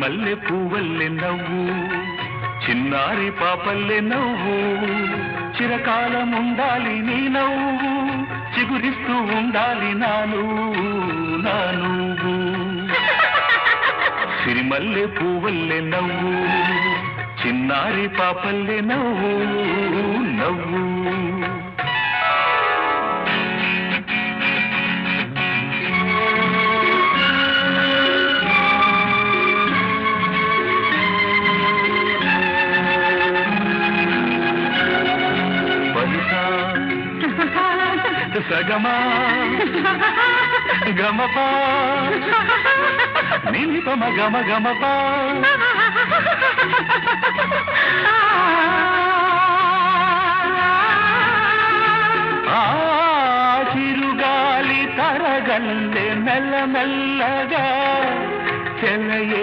మల్లె పువ్వల్లె నవ్వు చిన్నారి పాపల్లె నవ్వు చిరకాలం ఉండాలి నీ నవ్వు చిగురిస్తూ ఉండాలి నాను నువ్వు నా నువ్వు. సిరిమల్లె పువ్వల్లె నవ్వు చిన్నారి పాపల్లె నవ్వు నవ్వు. సగమా? గమపా? నిలిపమ గమ గమపా? చిరుగాలి తరగల్లే మెల్ల మెల్లగా చెలయే